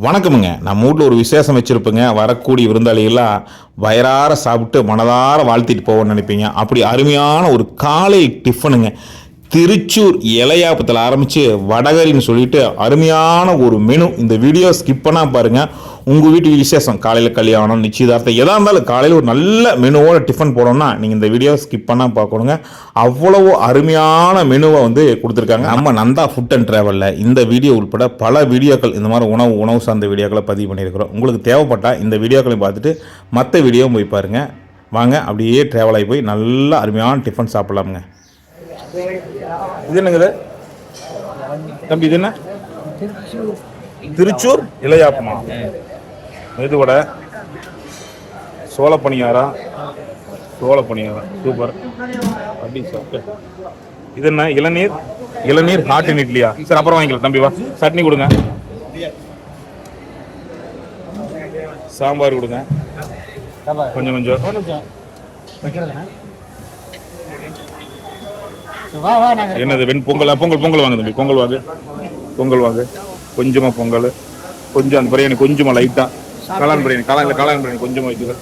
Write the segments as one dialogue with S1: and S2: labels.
S1: வணக்கமுங்க. நம்ம வீட்டில் ஒரு விசேஷம் வச்சுருப்பேங்க. வரக்கூடிய விருந்தாளிகள்லாம் வயிறார சாப்பிட்டு மனதார வாழ்த்திட்டு போவோம்னு நினைப்பீங்க. அப்படி அருமையான ஒரு காலை டிஃபனுங்க. திருச்சூர் இலையாப்பத்தில் ஆரம்பித்து வடகரின்னு சொல்லிட்டு அருமையான ஒரு மெனு. இந்த வீடியோ ஸ்கிப் பண்ணால் பாருங்கள் உங்கள் வீட்டு விசேஷம் காலையில் கல்யாணம் நிச்சயதார்த்தம் எதாக இருந்தாலும் காலையில் ஒரு நல்ல மெனுவோட டிஃபன் போடணும்னா நீங்கள் இந்த வீடியோ ஸ்கிப் பண்ணால் பார்க்கணுங்க. அவ்வளவு அருமையான மெனுவை வந்து கொடுத்துருக்காங்க. நம்ம நந்தா ஃபுட் அண்ட் ட்ராவலில் இந்த வீடியோ உட்பட பல வீடியோக்கள் இந்த மாதிரி உணவு உணவு சார்ந்த வீடியோக்களை பதிவு பண்ணியிருக்கிறோம். உங்களுக்கு தேவைப்பட்டால் இந்த வீடியோக்களையும் பார்த்துட்டு மற்ற வீடியோவும் போய் பாருங்கள் வாங்க அப்படியே ட்ராவல் ஆகி போய் நல்ல அருமையான டிஃபன் சாப்பிட்லாமுங்க. இது என்னங்குது தம்பி இது என்ன? திருச்சூர் இளையாப்பமா. இது கூட சோள பணியாரம் சோள பணியாரம் சூப்பர். அப்படி சாப்பிட்டு. இது என்ன? இளநீர்? இளநீர் ஹாட் இட்லியா? சரி அப்புறம் வாங்கிக்கலாம். தம்பி வா. சட்னி கொடுங்க. சாம்பார் கொடுங்க. கொஞ்சம் கொஞ்சம். என்னது வெண் பொங்கல் பொங்கல் பொங்கல் வாங்க தம்பி. பொங்கல் வாங்க. பொங்கல் வாங்க. கொஞ்சமா பொங்கல். கொஞ்சம் அந்த பிரியாணி கொஞ்சமா லைட்டா கலான் பிரியாணி கலான் இல்ல கலான் பிரியாணி கொஞ்சமா வைக்குது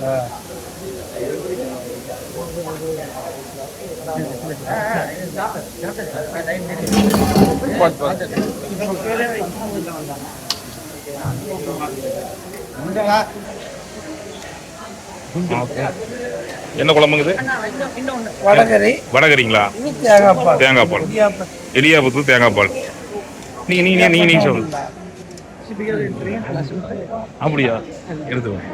S1: என்ன குழம்புங்க இது?
S2: வடகரை.
S1: வடகரிங்களா?
S2: தேங்காய் பால்.
S1: தேங்காய் பால். எலியாபத்து தேங்காய் பால். நீங்க நீங்க நீங்க நீங்க சொல்லுங்க அப்படியா? எடுத்துவோம்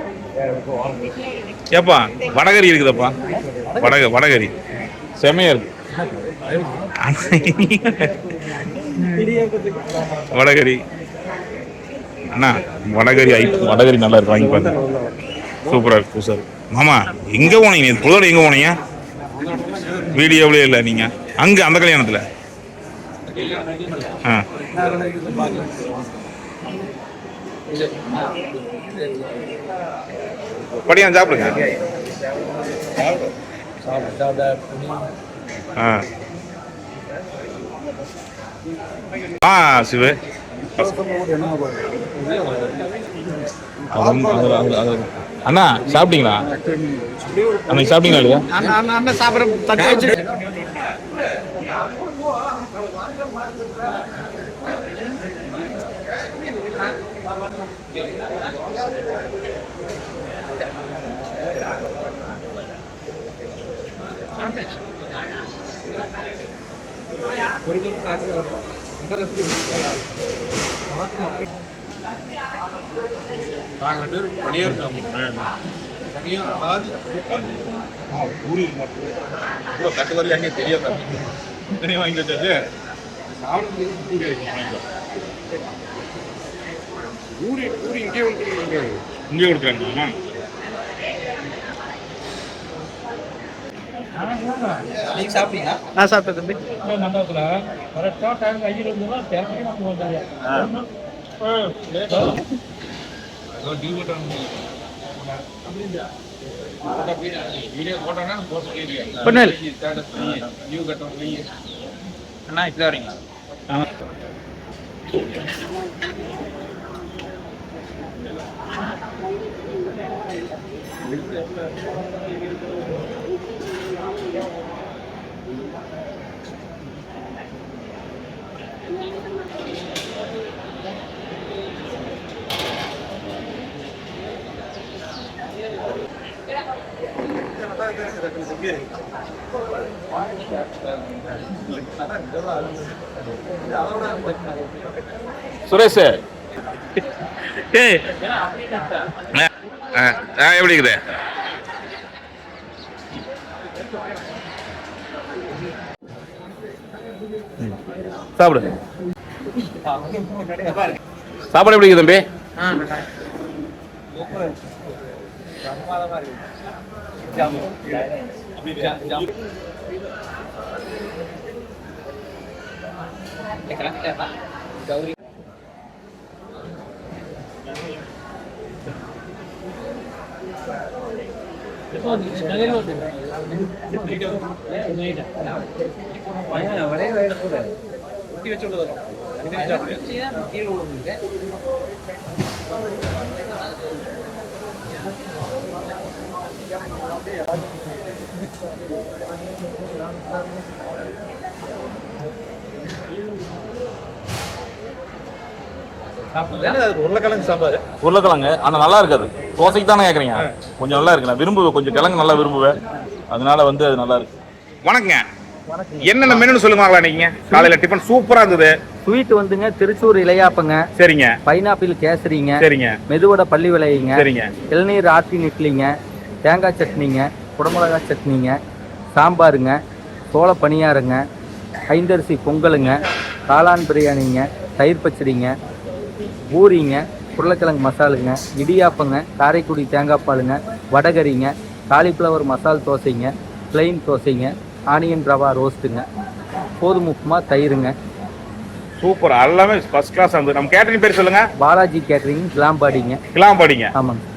S1: ஏப்பா வடகரி இருக்குதப்பா. வடக வடகரி. செமையா இருக்கு. வடகரி. அண்ணா வடகரி ஐ வடகரி நல்லா இருக்கு. வாங்கி பாருங்க. சூப்பராக இருக்கு சார் மாமா எங்கே போனீங்க? நேத்து புதோட எங்க போனீங்க? வீடியோவிலே இல்லை நீங்கள் அங்கே அந்த கல்யாணத்தில்? ஆ. படியா சாப்பிடுங்க. ஆ. ஆ சிவு. அது- அது- அது- அது- அண்ணா சாப்பிட்டீங்களா அன்னைக்கு சாப்பிட்டீங்களா இல்லையா
S2: அண்ணன் சாப்பிட தட்டு வச்சு
S1: இங்கே கொடுக்குறாங்க
S2: நீங்க சாப்பிட்டீங்களா? நான் சாப்பிட்டேன் தம்பி. அண்ணா இப்படி வரீங்களா?
S1: சுரேஷ். ஏய். ஆ எப்படி இருக்குது? சாப்பிடு. சாப்பாடு எப்படி தம்பி?
S2: கௌரி உருளைக்கிழங்கு சாம்பார்.
S3: உருளைக்கிழங்கு ஆனால் நல்லா இருக்காது. தோசைக்கு தானே கேட்குறீங்க கொஞ்சம் நல்லா இருக்கு. நான் விரும்புவேன். கொஞ்சம் கிழங்கு நல்லா விரும்புவேன். அதனால வந்து அது நல்லா இருக்கு.
S1: வணக்கங்க. என்னென்ன மெனுன்னு சொல்லுங்க நீங்க? காலையில டிஃபன் சூப்பரா இருந்தது.
S4: ஸ்வீட் வந்துங்க திருச்சூர் இலையாப்பங்க
S1: சரிங்க.
S4: பைனாப்பிள் கேசரிங்க.
S1: சரிங்க.
S4: மெதுவடை பள்ளி விளையுங்க.
S1: சரிங்க.
S4: இளநீர் ஆட்டின் இட்லிங்க. தேங்காய் சட்னிங்க. குடமிளகா சட்னிங்க. சாம்பாருங்க. சோள பணியாருங்க. ஐந்தரிசி பொங்கலுங்க. காளான் பிரியாணிங்க. தயிர் பச்சடிங்க. பூரிங்க. உருளைக்கிழங்கு மசாலுங்க இடியாப்பங்க காரைக்குடி தேங்காய் பாலுங்க வடகரிங்க காலிஃப்ளவர் மசால் தோசைங்க plain தோசைங்க ஆனியன் ரவா ரோஸ்ட்டுங்க உப்புமா தயிருங்க.
S1: சூப்பர் எல்லாமே ஃபர்ஸ்ட் கிளாஸ் இருந்தது. நம்ம கேட்டரிங் பேர் சொல்லுங்க.
S4: பாலாஜி கேட்டரிங் கிளாம்பாடிங்க.
S1: கிளாம்பாடிங்க.
S4: ஆமாங்க.